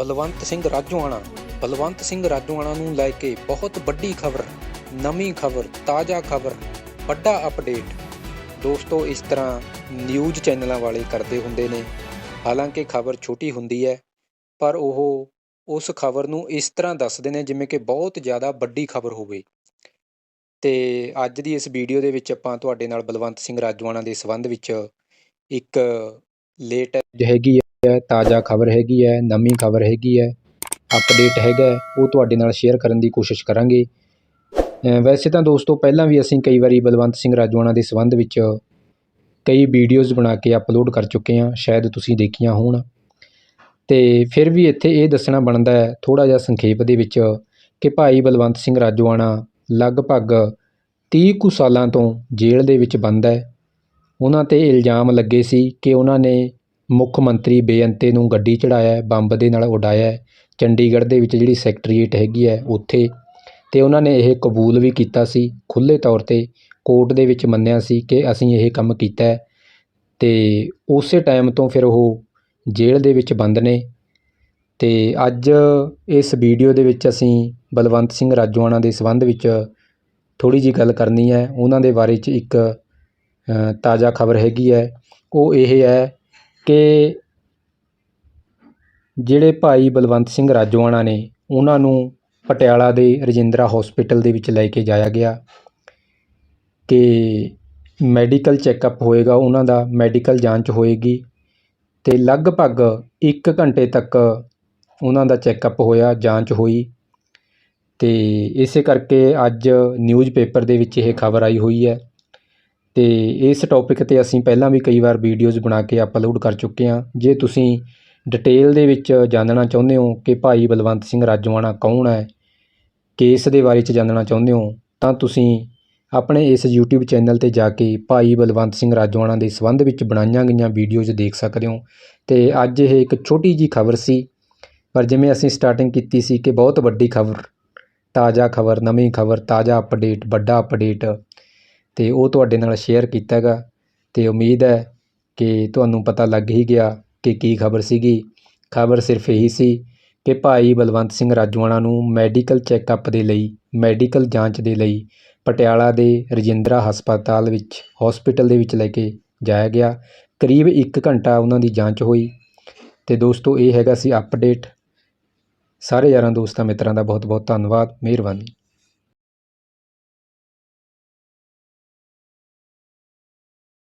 ਬਲਵੰਤ ਸਿੰਘ ਰਾਜੋਆਣਾ। ਬਲਵੰਤ ਸਿੰਘ ਰਾਜੋਆਣਾ ਨੂੰ ਲੈ ਕੇ ਬਹੁਤ ਵੱਡੀ ਖਬਰ, ਨਵੀਂ ਖਬਰ, ਤਾਜ਼ਾ ਖਬਰ, ਵੱਡਾ ਅਪਡੇਟ ਦੋਸਤੋ, ਇਸ ਤਰ੍ਹਾਂ ਨਿਊਜ਼ ਚੈਨਲਾਂ ਵਾਲੇ ਕਰਦੇ ਹੁੰਦੇ ਨੇ। ਹਾਲਾਂਕਿ ਖਬਰ ਛੋਟੀ ਹੁੰਦੀ ਹੈ, ਪਰ ਉਹ ਉਸ ਖਬਰ ਨੂੰ ਇਸ ਤਰ੍ਹਾਂ ਦੱਸਦੇ ਨੇ ਜਿਵੇਂ ਕਿ ਬਹੁਤ ਜ਼ਿਆਦਾ ਵੱਡੀ ਖਬਰ ਹੋਵੇ। ਤੇ ਅੱਜ ਦੀ ਇਸ ਵੀਡੀਓ ਦੇ ਵਿੱਚ ਆਪਾਂ ਤੁਹਾਡੇ ਨਾਲ ਬਲਵੰਤ ਸਿੰਘ ਰਾਜੋਆਣਾ ਦੇ ਸੰਬੰਧ ਵਿੱਚ ਇੱਕ ਲੇਟ ਹੈਗੀ ਹੈ, ਤਾਜ਼ਾ ਖਬਰ ਹੈਗੀ ਹੈ, ਨਵੀਂ ਖਬਰ ਹੈਗੀ ਹੈ ਅਪਡੇਟ ਹੈਗਾ ਉਹ ਤੁਹਾਡੇ ਨਾਲ ਸ਼ੇਅਰ ਕਰਨ ਦੀ ਕੋਸ਼ਿਸ਼ ਕਰਾਂਗੇ। ਵੈਸੇ ਤਾਂ ਦੋਸਤੋ, ਪਹਿਲਾਂ ਵੀ ਅਸੀਂ ਕਈ ਵਾਰੀ ਬਲਵੰਤ ਸਿੰਘ ਰਾਜੋਆਣਾ ਦੇ ਸੰਬੰਧ ਵਿੱਚ ਕਈ ਵੀਡੀਓਜ਼ ਬਣਾ ਕੇ ਅਪਲੋਡ ਕਰ ਚੁੱਕੇ ਹਾਂ, ਸ਼ਾਇਦ ਤੁਸੀਂ ਦੇਖੀਆਂ ਹੋਣ। ਤੇ ਫਿਰ ਵੀ ਇੱਥੇ ਇਹ ਦੱਸਣਾ ਬਣਦਾ ਹੈ ਥੋੜਾ ਜਿਹਾ ਸੰਖੇਪ ਦੇ ਵਿੱਚ ਕਿ ਭਾਈ ਬਲਵੰਤ ਸਿੰਘ ਰਾਜੋਆਣਾ ਲਗਭਗ 30 ਕੁ ਸਾਲਾਂ ਤੋਂ ਜੇਲ੍ਹ ਦੇ ਵਿੱਚ ਬੰਦ ਹੈ। ਉਹਨਾਂ ਤੇ ਇਲਜ਼ਾਮ ਲੱਗੇ ਸੀ ਕਿ ਉਹਨਾਂ ਨੇ ਮੁੱਖ ਮੰਤਰੀ ਬੇਅੰਤੇ ਨੂੰ ਗੱਡੀ ਚੜ੍ਹਾਇਆ, ਬੰਬ ਦੇ ਨਾਲ ਉਡਾਇਆ। ਚੰਡੀਗੜ੍ਹ ਦੇ ਵਿੱਚ ਜਿਹੜੀ ਸੈਕਟਰੀਏਟ ਹੈਗੀ ਹੈ ਉੱਥੇ ਅਤੇ ਉਹਨਾਂ ਨੇ ਇਹ ਕਬੂਲ ਵੀ ਕੀਤਾ ਸੀ, ਖੁੱਲ੍ਹੇ ਤੌਰ ਤੇ ਕੋਰਟ ਦੇ ਵਿੱਚ ਮੰਨਿਆ ਸੀ ਕਿ ਅਸੀਂ ਇਹ ਕੰਮ ਕੀਤਾ ਹੈ ਤੇ ਉਸੇ ਟਾਈਮ ਤੋਂ ਫਿਰ ਉਹ ਜੇਲ੍ਹ ਦੇ ਵਿੱਚ ਬੰਦ ਨੇ ਅਤੇ ਅੱਜ ਇਸ ਵੀਡੀਓ ਦੇ ਵਿੱਚ ਅਸੀਂ ਬਲਵੰਤ ਸਿੰਘ ਰਾਜੋਆਣਾ ਦੇ ਸੰਬੰਧ ਵਿੱਚ ਥੋੜ੍ਹੀ ਜੀ ਗੱਲ ਕਰਨੀ ਹੈ। ਉਹਨਾਂ ਦੇ ਬਾਰੇ 'ਚ ਇੱਕ ਤਾਜ਼ਾ ਖਬਰ ਹੈਗੀ ਹੈ। ਉਹ ਇਹ ਹੈ ਕਿ ਜਿਹੜੇ ਭਾਈ ਬਲਵੰਤ ਸਿੰਘ ਰਾਜੋਆਣਾ ਨੇ ਉਹਨਾਂ ਨੂੰ ਪਟਿਆਲਾ ਦੇ ਰਜਿੰਦਰਾ ਹਸਪੀਟਲ ਦੇ ਵਿੱਚ ਲੈ ਕੇ ਜਾਇਆ ਗਿਆ ਕਿ ਮੈਡੀਕਲ ਚੈੱਕਅਪ ਹੋਏਗਾ, ਉਹਨਾਂ ਦਾ ਮੈਡੀਕਲ ਜਾਂਚ ਹੋਏਗੀ ਤੇ ਲਗਭਗ 1 ਘੰਟੇ ਤੱਕ ਉਹਨਾਂ ਦਾ ਚੈੱਕਅਪ ਹੋਇਆ, ਜਾਂਚ ਹੋਈ ਤੇ ਇਸੇ ਕਰਕੇ ਅੱਜ ਨਿਊਜ਼ਪੇਪਰ ਦੇ ਵਿੱਚ ਇਹ ਖਬਰ ਆਈ ਹੋਈ ਹੈ। ਅਤੇ ਇਸ ਟੌਪਿਕ ਤੇ ਅਸੀਂ ਪਹਿਲਾਂ ਵੀ ਕਈ ਵਾਰ ਵੀਡੀਓਜ਼ ਬਣਾ ਕੇ ਅਪਲੋਡ ਕਰ ਚੁੱਕੇ ਹਾਂ। ਜੇ ਤੁਸੀਂ ਡਿਟੇਲ ਦੇ ਵਿੱਚ ਜਾਣਨਾ ਚਾਹੁੰਦੇ ਹੋ ਕਿ ਭਾਈ ਬਲਵੰਤ ਸਿੰਘ ਰਾਜੋਆਣਾ ਕੌਣ ਹੈ ਕੇਸ ਦੇ ਬਾਰੇ 'ਚ ਜਾਣਨਾ ਚਾਹੁੰਦੇ ਹੋ, ਤਾਂ ਤੁਸੀਂ ਆਪਣੇ ਇਸ YouTube ਚੈਨਲ ਤੇ ਜਾ ਕੇ ਭਾਈ ਬਲਵੰਤ ਸਿੰਘ ਰਾਜੋਆਣਾ ਦੇ ਸੰਬੰਧ ਵਿੱਚ ਬਣਾਈਆਂ ਗਈਆਂ ਵੀਡੀਓਜ਼ ਦੇਖ ਸਕਦੇ ਹੋ। ਤੇ ਅੱਜ ਇਹ ਇੱਕ ਛੋਟੀ ਜੀ ਖਬਰ ਸੀ, ਪਰ ਜਿਵੇਂ ਅਸੀਂ ਸਟਾਰਟਿੰਗ ਕੀਤੀ ਸੀ ਕਿ ਬਹੁਤ ਵੱਡੀ ਖਬਰ, ਤਾਜ਼ਾ ਖਬਰ, ਨਵੀਂ ਖਬਰ, ਤਾਜ਼ਾ ਅਪਡੇਟ ਵੱਡਾ ਅਪਡੇਟ ਅਤੇ ਉਹ ਤੁਹਾਡੇ ਨਾਲ ਸ਼ੇਅਰ ਕੀਤਾ ਹੈਗਾ ਅਤੇ ਉਮੀਦ ਹੈ ਕਿ ਤੁਹਾਨੂੰ ਪਤਾ ਲੱਗ ਹੀ ਗਿਆ ਕਿ ਕੀ ਖਬਰ ਸੀਗੀ। ਖਬਰ ਸਿਰਫ ਇਹੀ ਸੀ ਕਿ ਭਾਈ ਬਲਵੰਤ ਸਿੰਘ ਰਾਜੋਆਣਾ ਨੂੰ ਮੈਡੀਕਲ ਚੈੱਕਅਪ ਦੇ ਲਈ ਮੈਡੀਕਲ ਜਾਂਚ ਦੇ ਲਈ ਪਟਿਆਲਾ ਦੇ ਰਜਿੰਦਰਾ ਹਸਪਤਾਲ ਵਿੱਚ ਹਸਪੀਟਲ ਦੇ ਵਿੱਚ ਲੈ ਕੇ ਜਾਇਆ ਗਿਆ। ਕਰੀਬ 1 ਘੰਟਾ ਉਹਨਾਂ ਦੀ ਜਾਂਚ ਹੋਈ ਤੇ ਦੋਸਤੋ ਇਹ ਹੈਗਾ ਸੀ ਅਪਡੇਟ ਸਾਰੇ ਯਾਰਾਂ ਦੋਸਤਾਂ ਮਿੱਤਰਾਂ ਦਾ ਬਹੁਤ ਬਹੁਤ ਧੰਨਵਾਦ, ਮਿਹਰਬਾਨੀ।